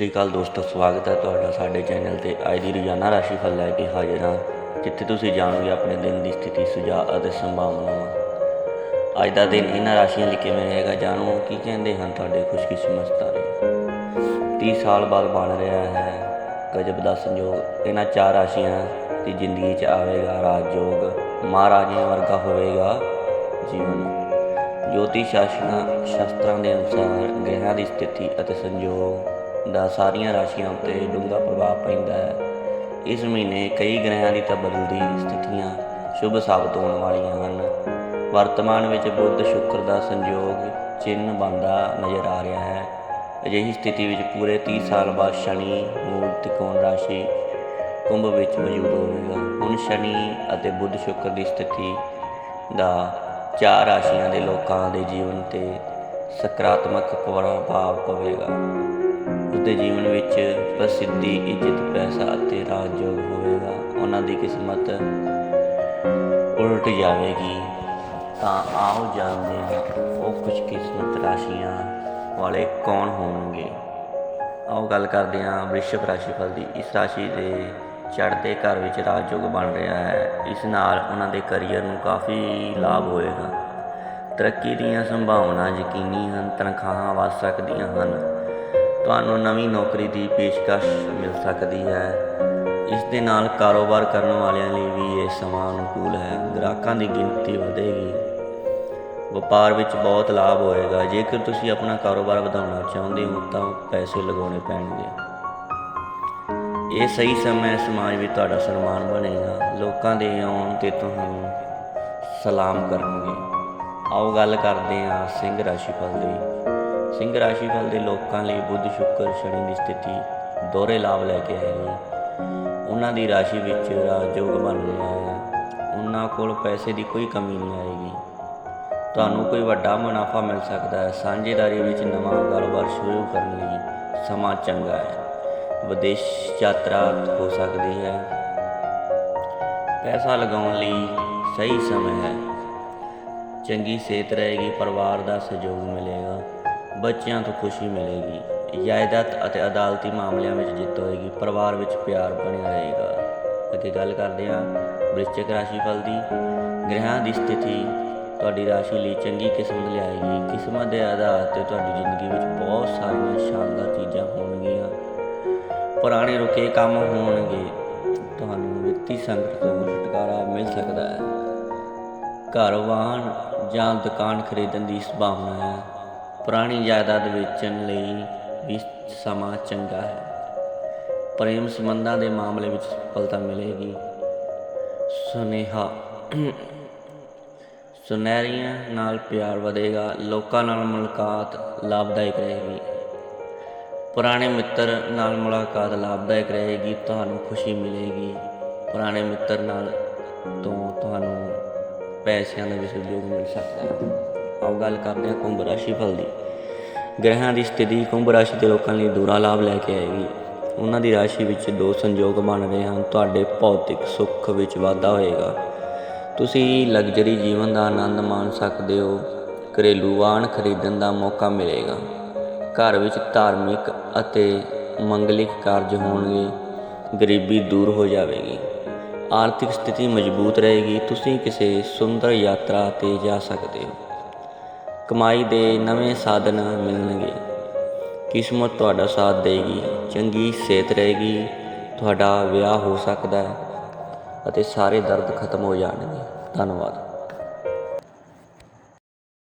ਸ੍ਰੀ ਅਕਾਲ ਦੋਸਤੋ, ਸਵਾਗਤ ਹੈ ਤੁਹਾਡਾ ਸਾਡੇ ਚੈਨਲ ਤੇ। ਅੱਜ ਦੀ ਰੋਜ਼ਾਨਾ ਰਾਸ਼ੀਫਲ ਲੈ ਕੇ ਹਾਜ਼ਰ ਹਾਂ, ਜਿੱਥੇ ਤੁਸੀਂ ਜਾਣੋਗੇ ਆਪਣੇ ਦਿਨ ਦੀ ਸਥਿਤੀ, ਸੁਝਾਅ ਅਤੇ ਸੰਭਾਵਨਾਵਾਂ। ਅੱਜ ਦਾ ਦਿਨ ਇਹਨਾਂ ਰਾਸ਼ੀਆਂ ਲਈ ਕਿਵੇਂ ਰਹੇਗਾ ਜਾਣੋ, ਕੀ ਕਹਿੰਦੇ ਹਨ ਤੁਹਾਡੇ ਖੁਸ਼ਕਿਸਮਤ ਤਾਰੇ 30 ਸਾਲ ਬਾਅਦ ਬਣ ਰਿਹਾ ਹੈ, ਗਜਬ ਦਾ ਸੰਯੋਗ ਇਹਨਾਂ ਚਾਰ ਰਾਸ਼ੀਆਂ ਦੀ ਜ਼ਿੰਦਗੀ 'ਚ ਆਵੇਗਾ ਰਾਜਯੋਗ, ਮਹਾਰਾਜਿਆਂ ਵਰਗਾ ਹੋਵੇਗਾ ਜੀਵਨ। ਜੋਤਿਸ਼ ਸ਼ਾਸਤਰਾਂ ਸ਼ਾਸਤਰਾਂ ਦੇ ਅਨੁਸਾਰ ਗ੍ਰਹਿਆਂ ਦੀ ਸਥਿਤੀ ਅਤੇ ਸੰਯੋਗ ਦਾ ਸਾਰੀਆਂ ਰਾਸ਼ੀਆਂ ਉੱਤੇ ਡੂੰਘਾ ਪ੍ਰਭਾਵ ਪੈਂਦਾ ਹੈ। ਇਸ ਮਹੀਨੇ ਕਈ ਗ੍ਰਹਿਆਂ ਦੀ ਤਬਦਿਲੀ ਸਥਿਤੀਆਂ ਸ਼ੁਭ ਸਾਬਤ ਹੋਣ ਵਾਲੀਆਂ ਹਨ। ਵਰਤਮਾਨ ਵਿੱਚ ਬੁੱਧ, ਸ਼ੁੱਕਰ ਦਾ ਸੰਯੋਗ ਚਿੰਨ ਬਣਦਾ ਨਜ਼ਰ ਆ ਰਿਹਾ ਹੈ। ਅਜਿਹੀ ਸਥਿਤੀ ਵਿੱਚ ਪੂਰੇ 30 ਸਾਲ ਬਾਅਦ ਸ਼ਨੀ, ਮੂਲ ਤਿਕੋਣ ਰਾਸ਼ੀ ਕੁੰਭ ਵਿੱਚ ਮੌਜੂਦ ਹੋਵੇਗਾ। ਹੁਣ ਸ਼ਨੀ ਅਤੇ ਬੁੱਧ, ਸ਼ੁੱਕਰ ਦੀ ਸਥਿਤੀ ਦਾ ਚਾਰ ਰਾਸ਼ੀਆਂ ਦੇ ਲੋਕਾਂ ਦੇ ਜੀਵਨ ਤੇ ਸਕਾਰਾਤਮਕ ਪ੍ਰਭਾਵ ਪਵੇਗਾ। ਉਸਦੇ ਜੀਵਨ ਵਿੱਚ ਪ੍ਰਸਿੱਧੀ, ਇੱਜ਼ਤ, ਪੈਸਾ ਅਤੇ ਰਾਜਯੋਗ ਹੋਵੇਗਾ। ਉਹਨਾਂ ਦੀ ਕਿਸਮਤ ਉਲਟ ਜਾਵੇਗੀ। ਤਾਂ ਆਓ ਜਾਣਦੇ ਹਾਂ ਉਹ ਕੁਝ ਕਿਸਮਤ ਰਾਸ਼ੀਆਂ ਵਾਲੇ ਕੌਣ ਹੋਣਗੇ। ਆਓ ਗੱਲ ਕਰਦੇ ਹਾਂ ਵ੍ਰਿਸ਼ਭ ਰਾਸ਼ੀਫਲ ਦੀ। ਇਸ ਰਾਸ਼ੀ ਦੇ ਚੜ੍ਹਦੇ ਘਰ ਵਿੱਚ ਰਾਜਯੋਗ ਬਣ ਰਿਹਾ ਹੈ। ਇਸ ਨਾਲ ਉਹਨਾਂ ਦੇ ਕੈਰੀਅਰ ਨੂੰ ਕਾਫੀ ਲਾਭ ਹੋਏਗਾ। ਤਰੱਕੀ ਦੀਆਂ ਸੰਭਾਵਨਾ ਯਕੀਨੀ ਹਨ, ਤਨਖਾਹਾਂ ਵੱਧ ਸਕਦੀਆਂ ਹਨ। ਤੁਹਾਨੂੰ ਨਵੀਂ ਨੌਕਰੀ ਦੀ ਪੇਸ਼ਕਸ਼ ਮਿਲ ਸਕਦੀ ਹੈ। ਇਸ ਦੇ ਨਾਲ ਕਾਰੋਬਾਰ ਕਰਨ ਵਾਲਿਆਂ ਲਈ ਵੀ ਇਹ ਸਮਾਂ ਅਨੁਕੂਲ ਹੈ। ਗ੍ਰਾਹਕਾਂ ਦੀ ਗਿਣਤੀ ਵਧੇਗੀ। ਵਪਾਰ ਵਿੱਚ ਬਹੁਤ ਲਾਭ ਹੋਏਗਾ। ਜੇਕਰ ਤੁਸੀਂ ਆਪਣਾ ਕਾਰੋਬਾਰ ਵਧਾਉਣਾ ਚਾਹੁੰਦੇ ਹੋ, ਤਾਂ ਪੈਸੇ ਲਗਾਉਣੇ ਪੈਣਗੇ। ਇਹ ਸਹੀ ਸਮੇਂ ਸਮਾਜ ਵਿੱਚ ਤੁਹਾਡਾ ਸਨਮਾਨ ਬਣੇਗਾ। ਲੋਕਾਂ ਦੇ ਆਉਣ ਤੇ ਤੁਹਾਨੂੰ ਸਲਾਮ ਕਰਨਗੇ। ਆਓ ਗੱਲ ਕਰਦੇ ਹਾਂ ਸਿੰਘ ਰਾਸ਼ੀਫਲ ਦੀ। ਸਿੰਘ ਰਾਸ਼ੀ ਫਲ ਦੇ ਲੋਕਾਂ ਲਈ ਬੁੱਧ, ਸ਼ੁੱਕਰ, ਸ਼ਨੀ ਦੀ ਸਥਿਤੀ ਦੋਹਰੇ ਲਾਭ ਲੈ ਕੇ ਆਏਗੀ ਉਹਨਾਂ ਦੀ ਰਾਸ਼ੀ ਵਿੱਚ ਰਾਜਯੋਗ ਬਣ ਰਿਹਾ ਹੈ ਉਹਨਾਂ ਕੋਲ ਪੈਸੇ ਦੀ ਕੋਈ ਕਮੀ ਨਹੀਂ ਆਏਗੀ। ਤੁਹਾਨੂੰ ਕੋਈ ਵੱਡਾ ਮੁਨਾਫਾ ਮਿਲ ਸਕਦਾ ਹੈ। ਸਾਂਝੇਦਾਰੀ ਵਿੱਚ ਨਵਾਂ ਕਾਰੋਬਾਰ ਸ਼ੁਰੂ ਕਰਨ ਲਈ ਸਮਾਂ ਚੰਗਾ ਹੈ। ਵਿਦੇਸ਼ ਯਾਤਰਾ ਹੋ ਸਕਦੀ ਹੈ। ਪੈਸਾ ਲਗਾਉਣ ਲਈ ਸਹੀ ਸਮਾਂ ਹੈ। ਚੰਗੀ ਸਿਹਤ ਰਹੇਗੀ। ਪਰਿਵਾਰ ਦਾ ਸਹਿਯੋਗ ਮਿਲੇਗਾ। ਬੱਚਿਆਂ ਤੋਂ ਖੁਸ਼ੀ ਮਿਲੇਗੀ। ਜਾਇਦਾਦ ਅਤੇ ਅਦਾਲਤੀ ਮਾਮਲਿਆਂ ਵਿੱਚ ਜਿੱਤ ਹੋਏਗੀ। ਪਰਿਵਾਰ ਵਿੱਚ ਪਿਆਰ ਬਣਿਆ ਰਹੇਗਾ। ਅੱਗੇ ਗੱਲ ਕਰਦੇ ਹਾਂ ਵ੍ਰਿਸ਼ਚਿਕ ਰਾਸ਼ੀ ਫਲ ਦੀ। ਗ੍ਰਹਿਆਂ ਦੀ ਸਥਿਤੀ ਤੁਹਾਡੀ ਰਾਸ਼ੀ ਲਈ ਚੰਗੀ ਕਿਸਮਤ ਲਿਆਏਗੀ। ਕਿਸਮਤ ਦੇ ਆਧਾਰ ਤੇ ਤੁਹਾਡੀ ਜ਼ਿੰਦਗੀ ਵਿੱਚ ਬਹੁਤ ਸਾਰੀਆਂ ਸ਼ਾਨਦਾਰ ਚੀਜ਼ਾਂ ਹੋਣਗੀਆਂ। ਪੁਰਾਣੇ ਰੁਕੇ ਕੰਮ ਹੋਣਗੇ। ਤੁਹਾਨੂੰ ਵਿੱਤੀ ਸੰਕਟ ਤੋਂ ਛੁਟਕਾਰਾ ਮਿਲ ਸਕਦਾ ਹੈ। ਘਰ, ਵਾਹਨ ਜਾਂ ਦੁਕਾਨ ਖਰੀਦਣ ਦੀ ਸੰਭਾਵਨਾ ਹੈ। ਪੁਰਾਣੀ ਜਾਇਦਾਦ ਵੇਚਣ ਲਈ ਵੀ ਸਮਾਂ ਚੰਗਾ ਹੈ। ਪ੍ਰੇਮ ਸੰਬੰਧਾਂ ਦੇ ਮਾਮਲੇ ਵਿੱਚ ਸਫਲਤਾ ਮਿਲੇਗੀ। ਸੁਨੇਹਾ। ਸੁਨਹਿਰੀਆਂ ਨਾਲ ਪਿਆਰ ਵਧੇਗਾ, ਲੋਕਾਂ ਨਾਲ ਮੁਲਾਕਾਤ ਲਾਭਦਾਇਕ ਰਹੇਗੀ। ਪੁਰਾਣੇ ਮਿੱਤਰ ਨਾਲ ਮੁਲਾਕਾਤ ਲਾਭਦਾਇਕ ਰਹੇਗੀ, ਤੁਹਾਨੂੰ ਖੁਸ਼ੀ ਮਿਲੇਗੀ। ਪੁਰਾਣੇ ਮਿੱਤਰ ਨਾਲ ਤੋਂ ਤੁਹਾਨੂੰ ਪੈਸਿਆਂ ਦਾ ਵੀ ਸਹਿਯੋਗ ਮਿਲ ਸਕਦਾ ਹੈ। ਆਓ ਗੱਲ ਕਰਦੇ ਹਾਂ ਕੁੰਭ ਰਾਸ਼ੀ ਫਲ ਦੀ। ਗ੍ਰਹਿਆਂ ਦੀ ਸਥਿਤੀ ਕੁੰਭ ਰਾਸ਼ੀ ਦੇ ਲੋਕਾਂ ਲਈ ਦੂਰਾ ਲਾਭ ਲੈ ਕੇ ਆਏਗੀ। ਉਹਨਾਂ ਦੀ ਰਾਸ਼ੀ ਵਿੱਚ ਦੋ ਸੰਯੋਗ ਬਣ ਰਹੇ ਹਨ। ਤੁਹਾਡੇ ਭੌਤਿਕ ਸੁੱਖ ਵਿੱਚ ਵਾਧਾ ਹੋਏਗਾ। ਤੁਸੀਂ ਲਗਜ਼ਰੀ ਜੀਵਨ ਦਾ ਆਨੰਦ ਮਾਣ ਸਕਦੇ ਹੋ। ਘਰੇਲੂ ਵਾਹਨ ਖਰੀਦਣ ਦਾ ਮੌਕਾ ਮਿਲੇਗਾ। ਘਰ ਵਿੱਚ ਧਾਰਮਿਕ ਅਤੇ ਮੰਗਲਿਕ ਕਾਰਜ ਹੋਣਗੇ। ਗਰੀਬੀ ਦੂਰ ਹੋ ਜਾਵੇਗੀ। ਆਰਥਿਕ ਸਥਿਤੀ ਮਜ਼ਬੂਤ ਰਹੇਗੀ। ਤੁਸੀਂ ਕਿਸੇ ਸੁੰਦਰ ਯਾਤਰਾ ਤੇ ਜਾ ਸਕਦੇ ਹੋ। ਕਮਾਈ ਦੇ ਨਵੇਂ ਸਾਧਨ ਮਿਲਣਗੇ। ਕਿਸਮਤ ਤੁਹਾਡਾ ਸਾਥ ਦੇਗੀ, ਚੰਗੀ ਸਿਹਤ ਰਹੇਗੀ, ਤੁਹਾਡਾ ਵਿਆਹ ਹੋ ਸਕਦਾ ਹੈ ਅਤੇ ਸਾਰੇ ਦਰਦ ਖਤਮ ਹੋ ਜਾਣਗੇ। ਧੰਨਵਾਦ।